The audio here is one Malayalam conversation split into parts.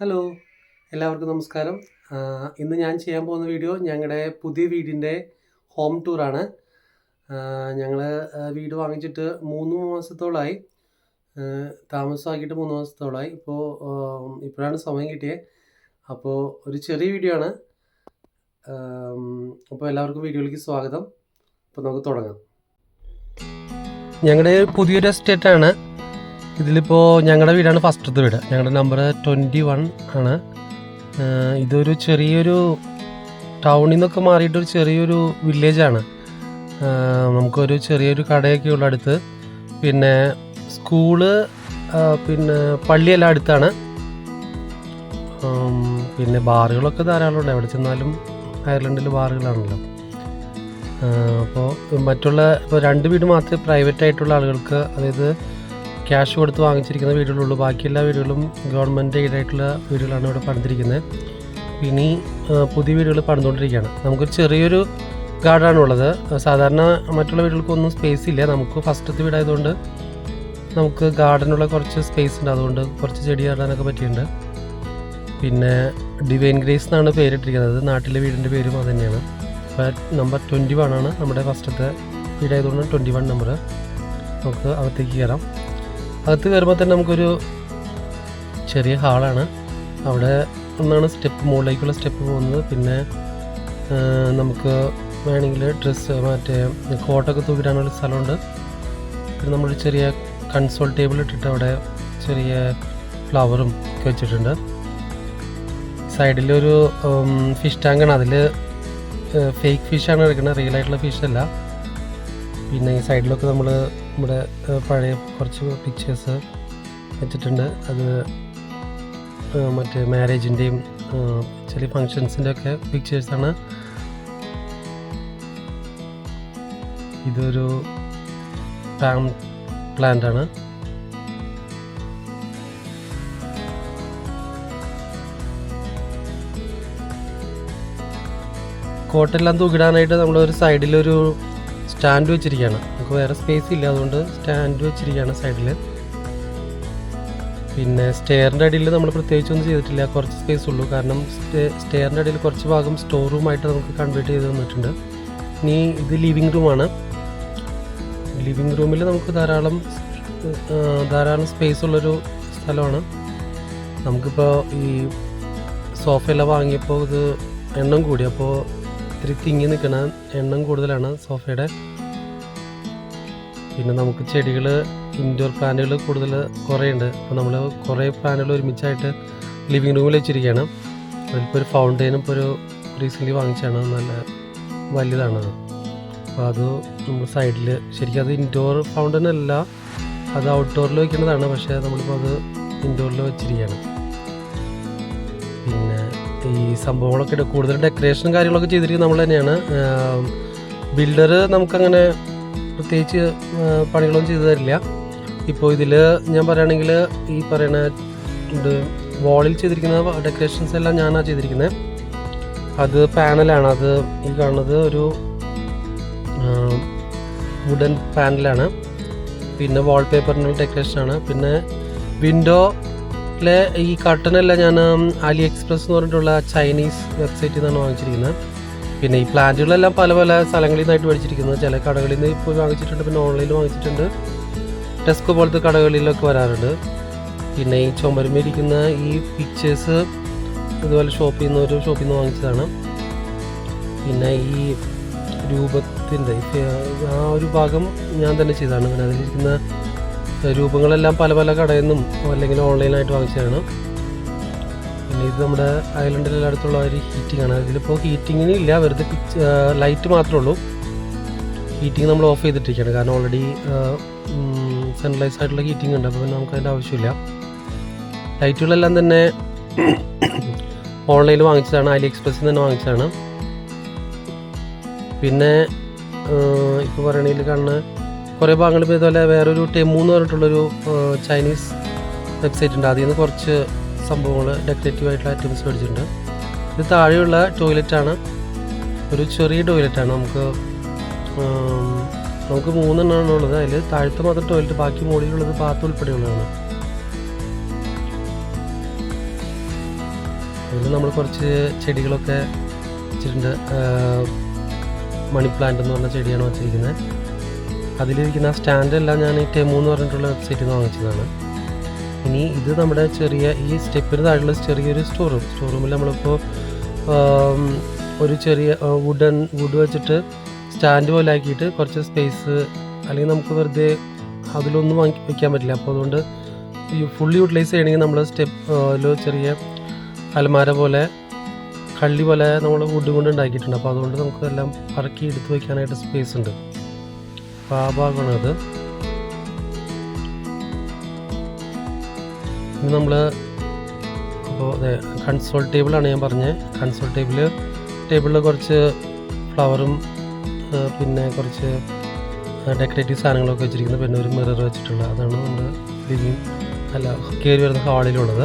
ഹലോ എല്ലാവർക്കും നമസ്കാരം. ഇന്ന് ഞാൻ ചെയ്യാൻ പോകുന്ന വീഡിയോ ഞങ്ങളുടെ പുതിയ വീടിന്റെ ഹോം ടൂറാണ് ഞങ്ങൾ വീട് വാങ്ങിച്ചിട്ട് മൂന്ന് മാസത്തോളമായി താമസമാക്കിയിട്ട് മൂന്ന് മാസത്തോളമായി ഇപ്പോൾ ഇപ്പോഴാണ് സമയം കിട്ടിയത് അപ്പോൾ ഒരു ചെറിയ വീഡിയോ ആണ്. അപ്പോൾ എല്ലാവർക്കും വീഡിയോയിലേക്ക് സ്വാഗതം. അപ്പോൾ നമുക്ക് തുടങ്ങാം. ഞങ്ങളുടെ പുതിയൊരു എസ്റ്റേറ്റാണ് ഇതിലിപ്പോൾ ഞങ്ങളുടെ വീടാണ് ഫസ്റ്റത്തെ വീട്. ഞങ്ങളുടെ നമ്പർ ട്വന്റി വൺ ആണ് ഇതൊരു ചെറിയൊരു ടൗണിൽ നിന്നൊക്കെ മാറിയിട്ടൊരു ചെറിയൊരു വില്ലേജാണ്. നമുക്കൊരു ചെറിയൊരു കടയൊക്കെ ഉള്ള അടുത്ത്. പിന്നെ സ്കൂൾ പിന്നെ പള്ളിയെല്ലാം അടുത്താണ്. പിന്നെ ബാറുകളൊക്കെ ധാരാളം ഉണ്ട്. എവിടെ ചെന്നാലും അയർലൻഡിൽ ബാറുകളാണല്ലോ. അപ്പോൾ മറ്റുള്ള ഇപ്പോൾ രണ്ട് വീട് മാത്രമേ പ്രൈവറ്റ് ആയിട്ടുള്ള ആളുകൾക്ക് അതായത് ക്യാഷ് കൊടുത്ത് വാങ്ങിച്ചിരിക്കുന്ന വീടുകളുള്ളൂ. ബാക്കി എല്ലാ വീടുകളും ഗവൺമെന്റ് എയ്ഡായിട്ടുള്ള വീടുകളാണ് ഇവിടെ പണിതിരിക്കുന്നത്. ഇനി പുതിയ വീടുകൾ പണിതുകൊണ്ടിരിക്കുകയാണ്. നമുക്കൊരു ചെറിയൊരു ഗാർഡാണ് ഉള്ളത് സാധാരണ മറ്റുള്ള വീടുകൾക്കൊന്നും സ്പേസ് ഇല്ല. നമുക്ക് ഫസ്റ്റത്തെ വീടായതുകൊണ്ട് നമുക്ക് ഗാർഡനുള്ള കുറച്ച് സ്പേസ് ഉണ്ട്. അതുകൊണ്ട് കുറച്ച് ചെടി നടാനൊക്കെ പറ്റിയിട്ടുണ്ട്. പിന്നെ ഡിവൈൻ ഗ്രേസ് എന്നാണ് പേരിട്ടിരിക്കുന്നത്. നാട്ടിലെ വീടിന്റെ പേരും അത് തന്നെയാണ്. നമ്പർ ട്വന്റി വൺ ആണ് നമ്മുടെ ഫസ്റ്റത്തെ വീടായതുകൊണ്ട് ട്വന്റി വൺ നമ്പർ നമുക്ക് അകത്തേക്ക് കയറാം. അകത്ത് കയറുമ്പോൾ തന്നെ നമുക്കൊരു ചെറിയ ഹാളാണ്. അവിടെ ഒന്നാണ് സ്റ്റെപ്പ് മുകളിലേക്കുള്ള സ്റ്റെപ്പ് പോകുന്നത്. പിന്നെ നമുക്ക് വേണമെങ്കിൽ ഡ്രസ്സ് മറ്റേ കോട്ടൊക്കെ തൂക്കിടാനുള്ള സ്ഥലമുണ്ട്. പിന്നെ നമ്മളൊരു ചെറിയ കൺസോൾ ടേബിൾ ഇട്ടിട്ട് അവിടെ ചെറിയ ഫ്ലവറും ഒക്കെ വെച്ചിട്ടുണ്ട്. സൈഡിലൊരു ഫിഷ് ടാങ്കാണ് അതിൽ ഫേക്ക് ഫിഷാണ് എടുക്കുന്നത് റിയൽ ആയിട്ടുള്ള ഫിഷ് അല്ല. പിന്നെ ഈ സൈഡിലൊക്കെ നമ്മൾ നമ്മുടെ പഴയ കുറച്ച് പിക്ചേഴ്സ് വെച്ചിട്ടുണ്ട്. അത് മറ്റേ മാരേജിന്റെയും ചെറിയ ഫങ്ഷൻസിന്റെ ഒക്കെ പിക്ചേഴ്സാണ് ഇതൊരു പാം പ്ലാന്റ് ആണ്. കോട്ടെല്ലാം തൂക്കിടാനായിട്ട് നമ്മളൊരു സൈഡിലൊരു സ്റ്റാൻഡ് വെച്ചിരിക്കുകയാണ്. വേറെ സ്പേസ് ഇല്ല. അതുകൊണ്ട് സ്റ്റാൻഡ് വെച്ചിരിക്കുകയാണ് സൈഡിൽ പിന്നെ സ്റ്റെയറിന്റെ അടിയിൽ നമ്മൾ പ്രത്യേകിച്ചൊന്നും ചെയ്തിട്ടില്ല. കുറച്ച് സ്പേസ് ഉള്ളൂ. കാരണം സ്റ്റെയറിന്റെ അടിയിൽ കുറച്ച് ഭാഗം സ്റ്റോർ റൂമായിട്ട് നമുക്ക് കൺവേർട്ട് ചെയ്ത് തന്നിട്ടുണ്ട്. ഇനി ഇത് ലിവിങ് റൂമാണ് ലിവിങ് റൂമിൽ നമുക്ക് ധാരാളം ധാരാളം സ്പേസ് ഉള്ളൊരു സ്ഥലമാണ്. നമുക്കിപ്പോൾ ഈ സോഫയെല്ലാം വാങ്ങിയപ്പോൾ ഇത് എണ്ണം കൂടി. അപ്പോൾ ഇത്തിരി തിങ്ങി നിൽക്കണ എണ്ണം കൂടുതലാണ് സോഫയുടെ പിന്നെ നമുക്ക് ചെടികൾ ഇൻഡോർ പ്ലാന്റുകൾ കൂടുതൽ കുറേ ഉണ്ട് അപ്പോൾ നമ്മൾ കുറേ പ്ലാന്റുകൾ ഒരുമിച്ചായിട്ട് ലിവിങ് റൂമിൽ വെച്ചിരിക്കുകയാണ് അതിലിപ്പോൾ ഒരു ഫൗണ്ടെയിനും ഇപ്പോൾ ഒരു റീസെന്റ്ലി വാങ്ങിച്ചാണ് നല്ല വലുതാണത് അപ്പോൾ അത് നമ്മൾ സൈഡിൽ ശരിക്കും അത് ഇൻഡോർ ഫൗണ്ടൻ അല്ല അത് ഔട്ട്ഡോറിൽ വെക്കുന്നതാണ്. പക്ഷേ നമ്മളിപ്പോൾ അത് ഇൻഡോറിൽ വെച്ചിരിക്കുകയാണ് പിന്നെ ഈ സംഭവങ്ങളൊക്കെ കൂടുതൽ ഡെക്കറേഷനും കാര്യങ്ങളൊക്കെ ചെയ്തിരിക്കുന്നത് നമ്മൾ തന്നെയാണ്. ബിൽഡർ നമുക്കങ്ങനെ പ്രത്യേകിച്ച് പണികളൊന്നും ചെയ്തു തരില്ല. ഇപ്പോൾ ഇതിൽ ഞാൻ പറയുകയാണെങ്കിൽ ഈ പറയുന്ന ഇത് വാളിൽ ചെയ്തിരിക്കുന്ന ഡെക്കറേഷൻസ് എല്ലാം ഞാനാണ് ചെയ്തിരിക്കുന്നത് അത് പാനലാണ് അത് ഈ കാണുന്നത് ഒരു വുഡൻ പാനലാണ് പിന്നെ വാൾ വാൾപേപ്പറിനുള്ള ഡെക്കറേഷനാണ് പിന്നെ വിൻഡോയിലെ ഈ കട്ടനെല്ലാം ഞാൻ അലി എക്സ്പ്രസ് എന്ന് പറഞ്ഞിട്ടുള്ള ചൈനീസ് വെബ്സൈറ്റിൽ നിന്നാണ് വാങ്ങിച്ചിരിക്കുന്നത് പിന്നെ ഈ പ്ലാന്റുകളെല്ലാം പല പല സ്ഥലങ്ങളിൽ നിന്നായിട്ട് മേടിച്ചിരിക്കുന്നത്. ചില കടകളിൽ നിന്ന് ഇപ്പോൾ വാങ്ങിച്ചിട്ടുണ്ട് പിന്നെ ഓൺലൈനിൽ വാങ്ങിച്ചിട്ടുണ്ട്. ടെസ്കോ പോലത്തെ കടകളിലൊക്കെ വരാറുണ്ട്. പിന്നെ ഈ ചുമരുമിരിക്കുന്ന ഈ പിക്ചേഴ്സ് ഇതുപോലെ ഷോപ്പിൽ നിന്ന് ഒരു ഷോപ്പിൽ നിന്ന് വാങ്ങിച്ചതാണ്. പിന്നെ ഈ രൂപത്തിന്റെ ആ ഒരു ഭാഗം ഞാൻ തന്നെ ചെയ്തതാണ്. പിന്നെ അതിലിരിക്കുന്ന രൂപങ്ങളെല്ലാം പല പല കടയിൽ നിന്നും അല്ലെങ്കിൽ ഓൺലൈനായിട്ട് വാങ്ങിച്ചതാണ്. ഇത് നമ്മുടെ ഐലൻഡിൽ അടുത്തുള്ള ഒരു ഹീറ്റിംഗ് ആണ്. ഇതിലിപ്പോൾ ഹീറ്റിങ്ങിന് ഇല്ല വെറുതെ ലൈറ്റ് മാത്രമേ ഉള്ളൂ. ഹീറ്റിംഗ് നമ്മൾ ഓഫ് ചെയ്തിട്ടിരിക്കുകയാണ്. കാരണം ഓൾറെഡി സെൻട്രലൈസ് ആയിട്ടുള്ള ഹീറ്റിംഗ് ഉണ്ട്. അപ്പോൾ പിന്നെ നമുക്ക് അതിന്റെ ആവശ്യമില്ല ലൈറ്റുകളെല്ലാം തന്നെ ഓൺലൈനിൽ വാങ്ങിച്ചതാണ്. അലി എക്സ്പ്രസ്സിൽ നിന്ന് തന്നെ വാങ്ങിച്ചതാണ്. പിന്നെ ഇപ്പോൾ പറയണെങ്കിൽ കാണുന്ന കുറേ ഭാഗങ്ങൾ ഇതുപോലെ വേറൊരു ടെമു എന്ന് പറഞ്ഞിട്ടുള്ളൊരു ചൈനീസ് വെബ്സൈറ്റ് ഉണ്ട്. അതിൽ നിന്ന് കുറച്ച് സംഭവങ്ങൾ ഡെക്കറേറ്റീവ് ആയിട്ടുള്ള ഐറ്റംസ് മേടിച്ചിട്ടുണ്ട്. ഇത് താഴെയുള്ള ടോയ്ലറ്റാണ്. ഒരു ചെറിയ ടോയ്ലറ്റാണ്. നമുക്ക് നമുക്ക് മൂന്നെണ്ണമാണ് ഉള്ളത്. അതിൽ താഴത്തെ മാത്രം ടോയ്ലറ്റ് ബാക്കി മുകളിലുള്ളത് ബാത്ത് ഉൾപ്പെടെയുള്ളതാണ്. അതിൽ നമ്മൾ കുറച്ച് ചെടികളൊക്കെ വെച്ചിട്ടുണ്ട്. മണി പ്ലാന്റ് എന്ന് പറഞ്ഞ ചെടിയാണ് വെച്ചിരിക്കുന്നത്. അതിലിരിക്കുന്ന സ്റ്റാൻഡ് എല്ലാം ഞാൻ ഈ ടെമു എന്ന് പറഞ്ഞിട്ടുള്ള വെബ്സൈറ്റിൽ നിന്ന് വാങ്ങിച്ചതാണ്. ഇനി ഇത് നമ്മുടെ ചെറിയ ഈ സ്റ്റെപ്പിന് താഴെയുള്ള ചെറിയൊരു സ്റ്റോർ റൂം സ്റ്റോർ റൂമിൽ നമ്മളിപ്പോൾ ഒരു ചെറിയ വുഡൻ വുഡ് വെച്ചിട്ട് സ്റ്റാൻഡ് പോലെ ആക്കിയിട്ട് കുറച്ച് സ്പേസ് അല്ലെങ്കിൽ നമുക്ക് വെറുതെ അതിലൊന്നും വാങ്ങി വയ്ക്കാൻ പറ്റില്ല. അപ്പോൾ അതുകൊണ്ട് ഫുള്ളി യൂട്ടിലൈസ് ചെയ്യണമെങ്കിൽ നമ്മൾ സ്റ്റെപ്പ് ചെറിയ അലമാര പോലെ കള്ളി പോലെ നമ്മൾ വുഡ് കൊണ്ട് ഉണ്ടാക്കിയിട്ടുണ്ട്. അപ്പോൾ അതുകൊണ്ട് നമുക്ക് എല്ലാം പറക്കി എടുത്ത് വയ്ക്കാനായിട്ട് സ്പേസ് ഉണ്ട്. അപ്പോൾ ആ ഭാഗമാണ് ഇനി നമ്മൾ അപ്പോൾ അതെ കൺസോൾ ടേബിളാണ് ഞാൻ പറഞ്ഞത് കൺസോൾ ടേബിൾ ടേബിളിൽ കുറച്ച് ഫ്ലവറും പിന്നെ കുറച്ച് ഡെക്കറേറ്റീവ് സാധനങ്ങളൊക്കെ വെച്ചിരിക്കുന്നത് പിന്നെ ഒരു മിറർ വെച്ചിട്ടുള്ള അതാണ് ലിവിങ് അല്ല കയറി വരുന്ന ഹാളിലുള്ളത്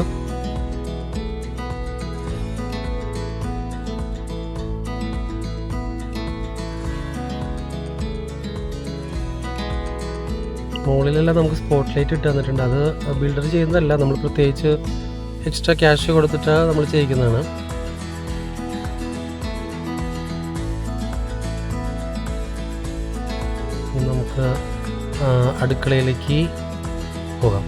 മുകളിലെല്ലാം നമുക്ക് സ്പോട്ട് ലൈറ്റ് ഇട്ട് തന്നിട്ടുണ്ട്. അത് ബിൽഡർ ചെയ്യുന്നതല്ല നമ്മൾ പ്രത്യേകിച്ച് എക്സ്ട്രാ ക്യാഷ് കൊടുത്തിട്ട് നമ്മൾ ചെയ്യിക്കുന്നതാണ്. നമുക്ക് അടുക്കളയിലേക്ക് പോകാം.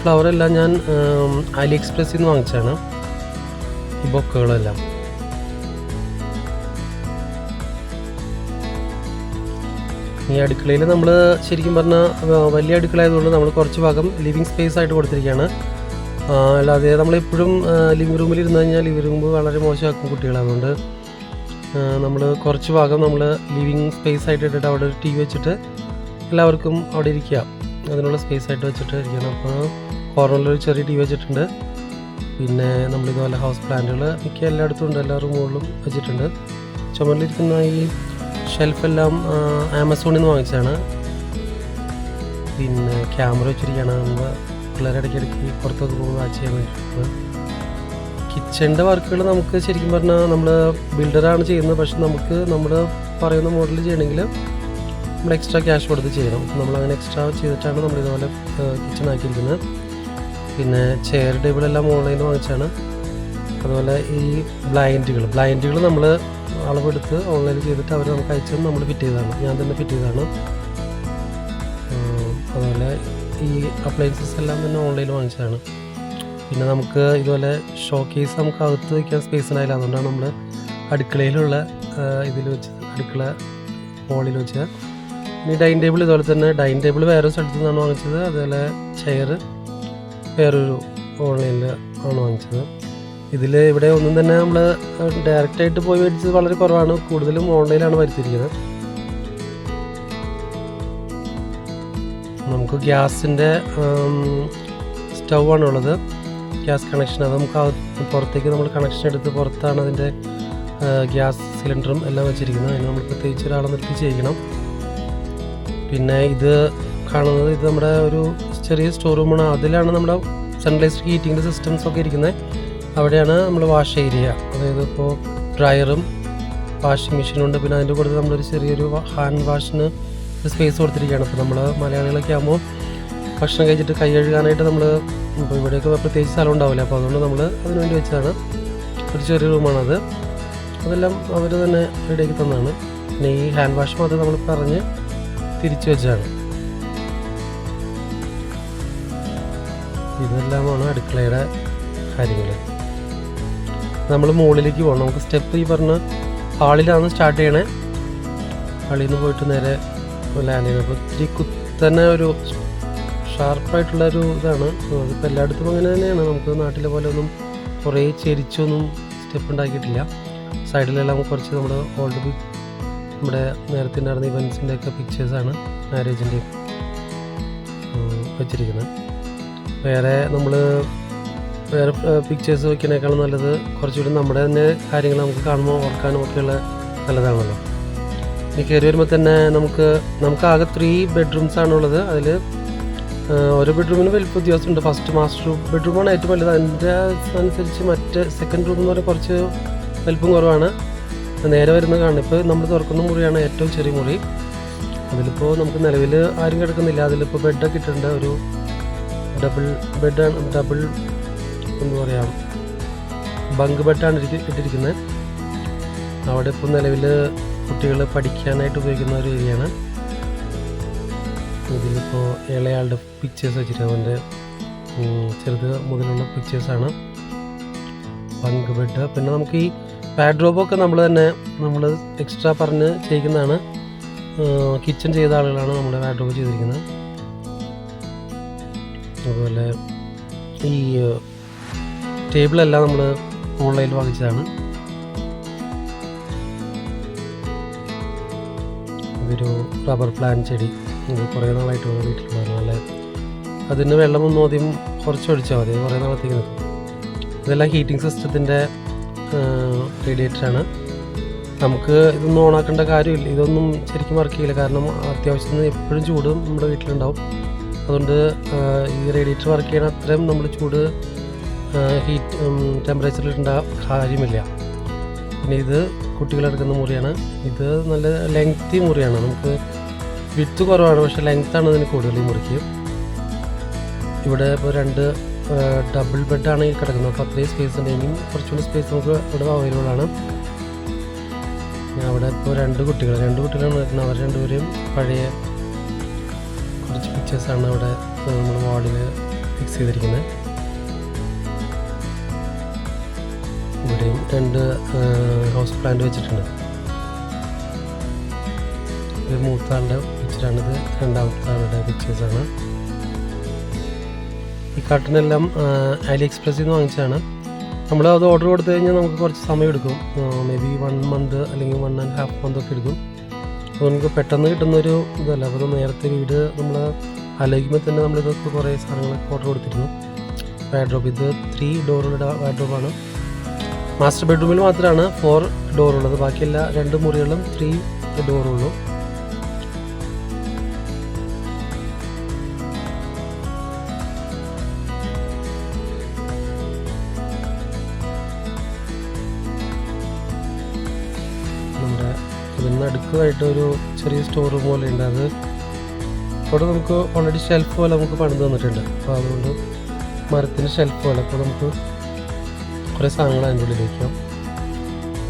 ഫ്ലവർ എല്ലാം ഞാൻ അലി എക്സ്പ്രസ്സിൽ നിന്ന് വാങ്ങിച്ചാണ് ഈ ബൊക്കകളെല്ലാം. ഈ അടുക്കളയിൽ നമ്മൾ ശരിക്കും പറഞ്ഞാൽ വലിയ അടുക്കള ആയതുകൊണ്ട് നമ്മൾ കുറച്ച് ഭാഗം ലിവിങ് സ്പേസ് ആയിട്ട് കൊടുത്തിരിക്കുകയാണ്. അല്ലാതെ നമ്മളെപ്പോഴും ലിവിങ് റൂമിൽ ഇരുന്ന് കഴിഞ്ഞാൽ ലിവിങ് റൂം വളരെ മോശമാക്കും കുട്ടികൾ അതുകൊണ്ട് നമ്മൾ കുറച്ച് ഭാഗം നമ്മൾ ലിവിങ് സ്പേസ് ആയിട്ട് ഇട്ടിട്ട് അവിടെ ഒരു ടി വി വെച്ചിട്ട് എല്ലാവർക്കും അവിടെ ഇരിക്കുക. അതിനുള്ള സ്പേസ് ആയിട്ട് വെച്ചിട്ട് ഇരിക്കണം അപ്പോൾ കോർണറിൽ ഒരു ചെറിയ ടി വി വെച്ചിട്ടുണ്ട്. പിന്നെ നമ്മളിതുപോലെ ഹൗസ് പ്ലാന്റുകൾ മിക്ക എല്ലായിടത്തും ഉണ്ട്. എല്ലാ റൂമുകളിലും വെച്ചിട്ടുണ്ട്. ചുമലിരിക്കുന്ന ഈ ഷെൽഫെല്ലാം ആമസോണിൽ നിന്ന് വാങ്ങിച്ചതാണ്. പിന്നെ ക്യാമറ വെച്ചിരിക്കുകയാണ്. നമ്മൾ പിള്ളേരെ ഇടയ്ക്കിടയ്ക്ക് പുറത്തൊക്കെ പോകുമ്പോൾ വാച്ച് ചെയ്യാൻ വേണ്ടിയിട്ട്. കിച്ചണിന്റെ വർക്കുകൾ നമുക്ക് ശരിക്കും പറഞ്ഞാൽ നമ്മൾ ബിൽഡറാണ് ചെയ്യുന്നത്. പക്ഷെ നമുക്ക് നമ്മൾ പറയുന്ന മോഡൽ ചെയ്യണമെങ്കിൽ നമ്മൾ എക്സ്ട്രാ ക്യാഷ് കൊടുത്ത് ചെയ്യണം. നമ്മൾ അങ്ങനെ എക്സ്ട്രാ ചെയ്തിട്ടാണ് നമ്മൾ ഇതുപോലെ കിച്ചൺ ആക്കിയിരിക്കുന്നത്. പിന്നെ ചെയർ ടേബിളെല്ലാം ഓൺലൈനിൽ വാങ്ങിച്ചാണ് അതുപോലെ ഈ ബ്ലൈൻഡുകൾ. ബ്ലൈൻഡുകൾ നമ്മൾ അളവെടുത്ത് ഓൺലൈൻ ചെയ്തിട്ട് അവർ നമുക്ക് അയച്ചത് നമ്മൾ ഫിറ്റ് ചെയ്തതാണ്. ഞാൻ തന്നെ ഫിറ്റ് ചെയ്തതാണ്. അതുപോലെ ഈ അപ്ലയൻസസ് എല്ലാം തന്നെ ഓൺലൈനിൽ വാങ്ങിച്ചതാണ്. പിന്നെ നമുക്ക് ഇതുപോലെ ഷോക്കേസ് കേസ് നമുക്ക് അകത്ത് വയ്ക്കാൻ സ്പേസ് ഉണ്ടായില്ല. അതുകൊണ്ടാണ് നമ്മൾ അടുക്കളയിലുള്ള ഇതിൽ വെച്ച് അടുക്കള ഹോളിൽ വെച്ച്. ഇനി ഡൈനിങ് ടേബിൾ ഇതുപോലെ തന്നെ ഡൈനിങ് ടേബിൾ വേറെ സ്ഥലത്തു നിന്നാണ് വാങ്ങിച്ചത്. അതുപോലെ ചെയർ വേറൊരു ഓൺലൈനിൽ ആണ് വാങ്ങിച്ചത്. ഇതിൽ ഇവിടെ ഒന്നും തന്നെ നമ്മൾ ഡയറക്റ്റായിട്ട് പോയി മേടിച്ചത് വളരെ കുറവാണ്. കൂടുതലും ഓൺലൈനിലാണ് വരുത്തിയിരിക്കുന്നത്. നമുക്ക് ഗ്യാസിന്റെ സ്റ്റൗ ആണ് ഉള്ളത്. ഗ്യാസ് കണക്ഷൻ അത് നമുക്ക് പുറത്തേക്ക് നമ്മൾ കണക്ഷൻ എടുത്ത് പുറത്താണ് അതിന്റെ ഗ്യാസ് സിലിണ്ടറും എല്ലാം വെച്ചിരിക്കുന്നത്. അതിന് നമ്മൾ പ്രത്യേകിച്ച് ഒരാളെ നിർത്തി ചെയ്യിക്കണം. പിന്നെ ഇത് കാണുന്നത് ഇത് നമ്മുടെ ഒരു ചെറിയ സ്റ്റോർ റൂമാണ് അതിലാണ് നമ്മുടെ സെൻട്രലൈസ്ഡ് ഹീറ്റിങ്ങിന്റെ സിസ്റ്റംസ് ഒക്കെ ഇരിക്കുന്നത്. അവിടെയാണ് നമ്മൾ വാഷ് ഏരിയ അതായത് ഇപ്പോൾ ഡ്രയറും വാഷിംഗ് മെഷീനുണ്ട് പിന്നെ അതിന്റെ കൂടെ നമ്മളൊരു ചെറിയൊരു ഹാൻഡ് വാഷിന് സ്പേസ് കൊടുത്തിരിക്കുകയാണ്. അപ്പോൾ നമ്മൾ മലയാളികളൊക്കെ ആകുമ്പോൾ ഭക്ഷണം കഴിച്ചിട്ട് കൈ കഴുകാനായിട്ട് നമ്മൾ ഇപ്പോൾ ഇവിടെയൊക്കെ പ്രത്യേകിച്ച് സ്ഥലം ഉണ്ടാവില്ല. അപ്പോൾ അതുകൊണ്ട് നമ്മൾ അതിന് വേണ്ടി വെച്ചതാണ്. ഒരു ചെറിയ റൂമാണത്. അതെല്ലാം അവർ തന്നെ റെഡിയാക്കി തന്നതാണ്. പിന്നെ ഈ ഹാൻഡ് വാഷ് മാത്രം നമ്മൾ പറഞ്ഞ് തിരിച്ചു വെച്ചതാണ്. ഇതെല്ലാമാണ് അടുക്കളയുടെ കാര്യങ്ങൾ നമ്മൾ മുകളിലേക്ക് പോകണം നമുക്ക് സ്റ്റെപ്പ് ഈ പറഞ്ഞ ഹാളിലാണ് സ്റ്റാർട്ട് ചെയ്യണേ. ഹാളിൽ നിന്ന് പോയിട്ട് നേരെ ലാൻഡ് ചെയ്യണം അപ്പോൾ ഇത്തിരി കുത്തനെ ഒരു ഷാർപ്പായിട്ടുള്ള ഒരു ഇതാണ്. അതിപ്പോൾ എല്ലായിടത്തും അങ്ങനെ തന്നെയാണ്. നമുക്ക് നാട്ടിലെ പോലെ ഒന്നും കുറേ ചെരിച്ചൊന്നും സ്റ്റെപ്പ് ഉണ്ടാക്കിയിട്ടില്ല. സൈഡിലെല്ലാം കുറച്ച് നമ്മുടെ ഓൾഡ് നമ്മുടെ നേരത്തെ ഉണ്ടായിരുന്ന ഇവൻസിന്റെ ഒക്കെ പിക്ചേഴ്സാണ് മാരേജിന്റെയും വെച്ചിരിക്കുന്നത്. വേറെ നമ്മൾ വേറെ പിക്ചേഴ്സ് വയ്ക്കുന്നതിനേക്കാളും നല്ലത് കുറച്ചുകൂടി നമ്മുടെ തന്നെ കാര്യങ്ങൾ നമുക്ക് കാണുമ്പോൾ ഓർക്കാനും ഒക്കെയുള്ള നല്ലതാണല്ലോ. ഇനി കയറി വരുമ്പോൾ തന്നെ നമുക്ക് നമുക്ക് ആകെ ത്രീ ബെഡ്റൂംസ് ആണുള്ളത് അതിൽ ഓരോ ബെഡ്റൂമിന് വലിപ്പം വ്യത്യാസമുണ്ട്. ഫസ്റ്റ് മാസ്റ്റർ റൂം ബെഡ്റൂമാണ് ഏറ്റവും വലുത്. അതിന്റെ അനുസരിച്ച് മറ്റ് സെക്കൻഡ് റൂം എന്ന് പറയുമ്പോൾ കുറച്ച് വലിപ്പം കുറവാണ്. നേരെ വരുന്ന കാണുന്നത് ഇപ്പോൾ നമ്മൾ തുറക്കുന്ന മുറിയാണ് ഏറ്റവും ചെറിയ മുറി. അതിലിപ്പോൾ നമുക്ക് നിലവിൽ ആരും കിടക്കുന്നില്ല. അതിലിപ്പോൾ ബെഡൊക്കെ ഇട്ടിട്ടുണ്ട്. ഒരു ഡബിൾ ബെഡാണ് ഡബിൾ എന്താ പറയുക ബങ്ക് ബെഡാണ് ഇട്ടിരിക്കുന്നത്. അവിടെ ഇപ്പോൾ നിലവിൽ കുട്ടികൾ പഠിക്കാനായിട്ട് ഉപയോഗിക്കുന്ന ഒരു ഏരിയയാണ്. ഇതിലിപ്പോൾ ഇളയാളുടെ പിക്ചേഴ്സ് വെച്ചിട്ട് അവന്റെ ചെറുത് മുതലുള്ള പിക്ചേഴ്സാണ് ബങ്ക് ബെഡ്. പിന്നെ നമുക്ക് ഈ ബാഡ്രോബൊക്കെ നമ്മൾ തന്നെ നമ്മൾ എക്സ്ട്രാ പറഞ്ഞ് ചെയ്യിക്കുന്നതാണ്. കിച്ചൺ ചെയ്ത ആളുകളാണ് നമ്മുടെ ബാഡ്രോബ് ചെയ്തിരിക്കുന്നത്. അതുപോലെ ഈ ടേബിളെല്ലാം നമ്മൾ ഓൺലൈനിൽ വാങ്ങിച്ചതാണ്. ഇതൊരു റബ്ബർ പ്ലാൻ ചെടി. കുറേ നാളായിട്ട് വേണം വീട്ടിലുള്ളതാണ്. നല്ല അതിന് വെള്ളമൊന്നും ആദ്യം കുറച്ച് ഒഴിച്ചാൽ മതി. കുറേ നാളത്തേക്ക് നിൽക്കും ഇതെല്ലാം ഹീറ്റിംഗ് സിസ്റ്റത്തിന്റെ റേഡിയേറ്ററാണ് നമുക്ക് ഇതൊന്നും ഓണാക്കേണ്ട കാര്യമില്ല. ഇതൊന്നും ശരിക്കും വർക്ക് ചെയ്യില്ല. കാരണം അത്യാവശ്യത്തിന് എപ്പോഴും ചൂട് നമ്മുടെ വീട്ടിലുണ്ടാവും. അതുകൊണ്ട് ഈ റേഡിയേറ്റർ വർക്ക് ചെയ്യണ അത്രയും നമ്മൾ ചൂട് ഹീറ്റ് ടെമ്പറേച്ചറിൽ ഉണ്ടാകാൻ കാര്യമില്ല. പിന്നെ ഇത് കുട്ടികളെടുക്കുന്ന മുറിയാണ്. ഇത് നല്ല ലെങ്തി മുറിയാണ്. നമുക്ക് വിത്ത് കുറവാണ് പക്ഷെ ലെങ്ത്താണ് ഇതിന് കൂടുതൽ ഈ മുറിക്ക്. ഇവിടെ ഇപ്പോൾ രണ്ട് ഡബിൾ ബെഡാണ് ഈ കിടക്കുന്നത്. അപ്പോൾ അത്രയും സ്പേസ് ഉണ്ട്. ഇനിയും കുറച്ചുകൂടി സ്പേസ് നമുക്ക് ഇവിടെ അവൈലബിൾ ആണ്. അവിടെ ഇപ്പോൾ രണ്ട് കുട്ടികൾ രണ്ട് കുട്ടികളാണ് വരുന്നത്. അവർ രണ്ടുപേരും പഴയ കുറച്ച് പിക്ചേഴ്സാണ് ഇവിടെ നമ്മൾ വാളിൽ ഫിക്സ് ചെയ്തിരിക്കുന്നത്. ഇവിടെയും രണ്ട് ഹൗസ് പ്ലാന്റ് വെച്ചിട്ടുണ്ട്. ഇത് മൂത്താളുടെ പിക്ചറാണിത് രണ്ടാമത്തെ ആളുടെ പിക്ചേഴ്സാണ് ഈ കട്ടനെല്ലാം അലി എക്സ്പ്രസ്സിൽ നിന്ന് വാങ്ങിച്ചതാണ്. നമ്മൾ അത് ഓർഡർ കൊടുത്തു കഴിഞ്ഞാൽ നമുക്ക് കുറച്ച് സമയം എടുക്കും. മേ ബി വൺ മന്ത് അല്ലെങ്കിൽ വൺ ആൻഡ് ഹാഫ് മന്ത് ഒക്കെ എടുക്കും. അപ്പോൾ നമുക്ക് പെട്ടെന്ന് കിട്ടുന്നൊരു ഇതല്ല. അപ്പോൾ നേരത്തെ വീട് നമ്മൾ ആലോചിക്കുമ്പോൾ തന്നെ നമ്മളിതൊക്കെ കുറേ സാധനങ്ങളൊക്കെ ഓർഡർ കൊടുത്തിരുന്നു. വാഡ്രോപ്പ് ഇത് ത്രീ ഡോറുള്ള വാഡ്രോബാണ് മാസ്റ്റർ ബെഡ്റൂമിൽ മാത്രമാണ് ഫോർ ഡോർ ഉള്ളത്. ബാക്കിയെല്ലാ രണ്ട് മുറികളും ത്രീ ഡോറുള്ളൂ നമ്മുടെ ഇതിന് അടുക്കുമായിട്ട് ഒരു ചെറിയ സ്റ്റോർ റൂം പോലെ ഉണ്ട്. അത് അവിടെ നമുക്ക് ഓൾറെഡി ഷെൽഫ് പോലെ നമുക്ക് പണിത് തന്നിട്ടുണ്ട്. അപ്പോൾ അതുകൊണ്ട് മരത്തിന്റെ ഷെൽഫ് പോലെ. അപ്പോൾ നമുക്ക് കുറേ സാധനങ്ങൾ അതിന്റെ ഉള്ളിൽ വയ്ക്കാം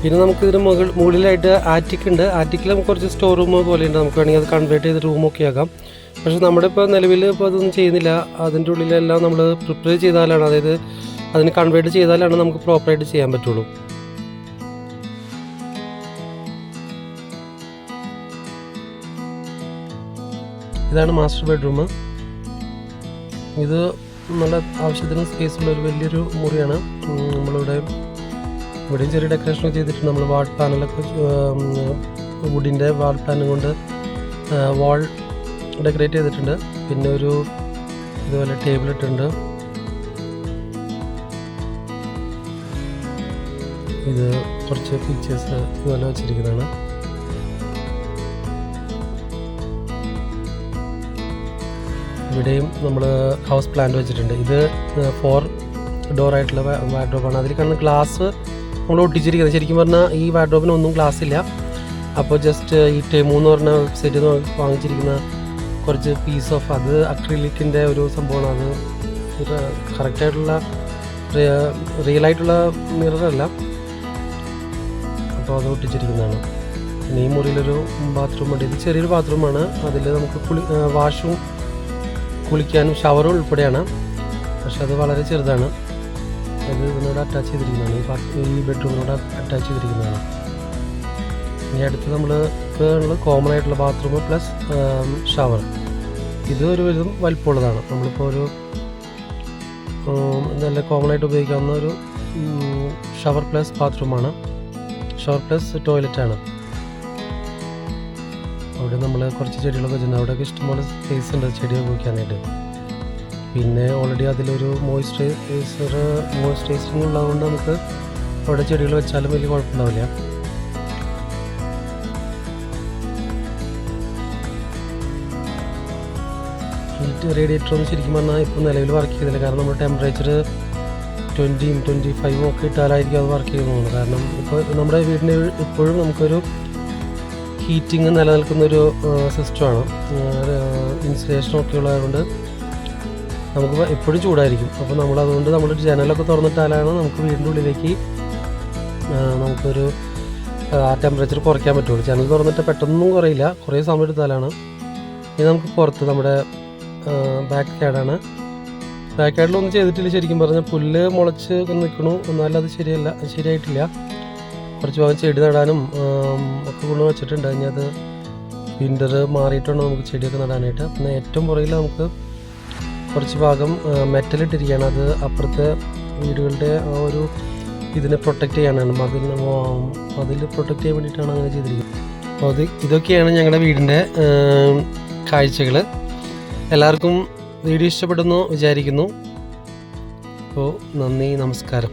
പിന്നെ നമുക്ക് ഇതിന് മുകൾ മുകളിലായിട്ട് ആറ്റിക് ഉണ്ട്. ആറ്റിക്കിൽ നമുക്ക് കുറച്ച് സ്റ്റോർ റൂം പോലെ ഉണ്ട്. നമുക്ക് വേണമെങ്കിൽ അത് കൺവേർട്ട് ചെയ്ത് റൂമൊക്കെ ആക്കാം. പക്ഷെ നമ്മുടെ ഇപ്പോൾ നിലവിൽ ഇപ്പോൾ അതൊന്നും ചെയ്യുന്നില്ല. അതിന്റെ ഉള്ളിലെല്ലാം നമ്മൾ പ്രിപ്പയർ ചെയ്താലാണ് അതായത് അതിന് കൺവേർട്ട് ചെയ്താലാണ് നമുക്ക് പ്രോപ്പറായിട്ട് ചെയ്യാൻ പറ്റുള്ളൂ. ഇതാണ് മാസ്റ്റർ ബെഡ്റൂം ഇത് നല്ല ആവശ്യത്തിന് സ്പേസുള്ള ഒരു വലിയൊരു മുറിയാണ്. നമ്മളിവിടെ ഇവിടെയും ചെറിയ ഡെക്കറേഷനൊക്കെ ചെയ്തിട്ടുണ്ട്. നമ്മൾ വാൾ പാനലൊക്കെ വുഡിന്റെ വാൾ പാനൽ കൊണ്ട് വാൾ ഡെക്കറേറ്റ് ചെയ്തിട്ടുണ്ട്. പിന്നെ ഒരു ഇതുപോലെ ടേബിൾ ഇട്ടിട്ടുണ്ട്. ഇത് കുറച്ച് പിക്ചേഴ്സ് ഇതുപോലെ വെച്ചിരിക്കുന്നതാണ്. ഇവിടെയും നമ്മൾ ഹൗസ് പ്ലാന്റ് വെച്ചിട്ടുണ്ട്. ഇത് ഫോർ ഡോർ ആയിട്ടുള്ള വാഡ്രോബാണ് അതിൽ കാണുന്ന ഗ്ലാസ് നമ്മൾ ഒട്ടിച്ചിരിക്കുന്നത്. ശരിക്കും പറഞ്ഞാൽ ഈ വാർഡ്രോബിന് ഒന്നും ഗ്ലാസ് ഇല്ല. അപ്പോൾ ജസ്റ്റ് ഈ ടെമു എന്ന് പറഞ്ഞ വെബ്സൈറ്റിൽ നിന്ന് വാങ്ങിച്ചിരിക്കുന്ന കുറച്ച് പീസ് ഓഫ് അത് അക്രിലിക്കിന്റെ ഒരു സംഭവമാണ്. അത് കറക്റ്റായിട്ടുള്ള റിയൽ ആയിട്ടുള്ള മിററല്ല അപ്പോൾ അത് ഒട്ടിച്ചിരിക്കുന്നതാണ്. പിന്നെ ഈ മുറിയിലൊരു ബാത്റൂം ഉണ്ട്. ഇത് ചെറിയൊരു ബാത്റൂമാണ് അതിൽ നമുക്ക് കുളി വാഷും കുളിക്കാനും ഷവറും ഉൾപ്പെടെയാണ്. പക്ഷെ അത് വളരെ ചെറുതാണ്. അത് ഇതിനോട് അറ്റാച്ച് ചെയ്തിരിക്കുന്നതാണ്. ഈ ബാത്ത് ഈ ബെഡ്റൂമിനോട് അറ്റാച്ച് ചെയ്തിരിക്കുന്നതാണ്. ഇനി അടുത്ത് നമ്മൾ ഉള്ളത് കോമൺ ആയിട്ടുള്ള ബാത്റൂം പ്ലസ് ഷവർ ഇത് ഒരു വിധം വലിപ്പമുള്ളതാണ്. നമ്മളിപ്പോൾ ഒരു നല്ല കോമൺ ആയിട്ട് ഉപയോഗിക്കാവുന്ന ഒരു ഷവർ പ്ലസ് ബാത്റൂമാണ് ഷവർ പ്ലസ് ടോയ്ലറ്റാണ് അവിടെ നമ്മൾ കുറച്ച് ചെടികളൊക്കെ വെച്ചിട്ടുണ്ട്. അവിടെയൊക്കെ ഇഷ്ടംപോലെ സ്പേസ് ഉണ്ട്. ചെടി ഉപയോഗിക്കാനായിട്ട് പിന്നെ ഓൾറെഡി അതിലൊരു മോയ്സ്ചറൈസർ മോയ്സ്ചറൈസിങ് ഉള്ളതുകൊണ്ട് നമുക്ക് അവിടെ ചെടികൾ വെച്ചാലും വലിയ കുഴപ്പമുണ്ടാവില്ല. ഹീറ്റ് റേഡിയേറ്റർ ഒന്നും ശരിക്കും പറഞ്ഞാൽ ഇപ്പോൾ നിലവിൽ വർക്ക് ചെയ്തില്ല. കാരണം നമ്മുടെ ടെമ്പറേച്ചർ ട്വന്റിയും ട്വന്റി ഫൈവും ഒക്കെ ഇട്ടാലായിരിക്കും അത് വർക്ക് ചെയ്യുന്നത് കാരണം ഇപ്പോൾ നമ്മുടെ വീടിന് ഇപ്പോഴും നമുക്കൊരു ഹീറ്റിംഗ് നിലനിൽക്കുന്നൊരു സിസ്റ്റമാണ്. ഇൻസുലേഷൻ ഒക്കെ ഉള്ളതുകൊണ്ട് നമുക്ക് എപ്പോഴും ചൂടായിരിക്കും. അപ്പോൾ നമ്മൾ അതുകൊണ്ട് നമ്മൾ ജനലൊക്കെ തുറന്നിട്ടാലാണ് നമുക്ക് വീടിന്റെ ഉള്ളിലേക്ക് നമുക്കൊരു ആ ടെമ്പറേച്ചർ കുറയ്ക്കാൻ പറ്റുള്ളൂ. ജനൽ തുറന്നിട്ട് പെട്ടെന്നൊന്നും കുറയില്ല. കുറേ സമയം എടുത്താലാണ് ഇനി നമുക്ക് പുറത്ത് നമ്മുടെ ബാക്ക് സൈഡാണ് ബാക്ക് സൈഡിലൊന്നും ചെയ്തിട്ടില്ല ശരിക്കും പറഞ്ഞാൽ. പുല്ല് മുളച്ച് നിൽക്കണു എന്നാലും അത് ശരിയല്ല ശരിയായിട്ടില്ല. കുറച്ച് ഭാഗം ചെടി നടാനും ഒക്കെ കൊണ്ട് വെച്ചിട്ടുണ്ട്. അതിനകത്ത് അത് വിന്റർ മാറിയിട്ടുണ്ട് നമുക്ക് ചെടിയൊക്കെ നടാനായിട്ട്. പിന്നെ ഏറ്റവും പുറകിൽ നമുക്ക് കുറച്ച് ഭാഗം മെറ്റലിട്ടിരിക്കുകയാണ് അത് അപ്പുറത്തെ വീടുകളുടെ ആ ഒരു ഇതിനെ പ്രൊട്ടക്റ്റ് ചെയ്യാനാണ്. മതിൽ മതിൽ പ്രൊട്ടക്റ്റ് ചെയ്യാൻ വേണ്ടിയിട്ടാണ് അങ്ങനെ ചെയ്തിരിക്കുന്നത്. അപ്പോൾ അത് ഇതൊക്കെയാണ് ഞങ്ങളുടെ വീടിന്റെ കാഴ്ചകൾ എല്ലാവർക്കും വീഡിയോ ഇഷ്ടപ്പെടുന്നു വിചാരിക്കുന്നു. അപ്പോൾ നന്ദി നമസ്കാരം.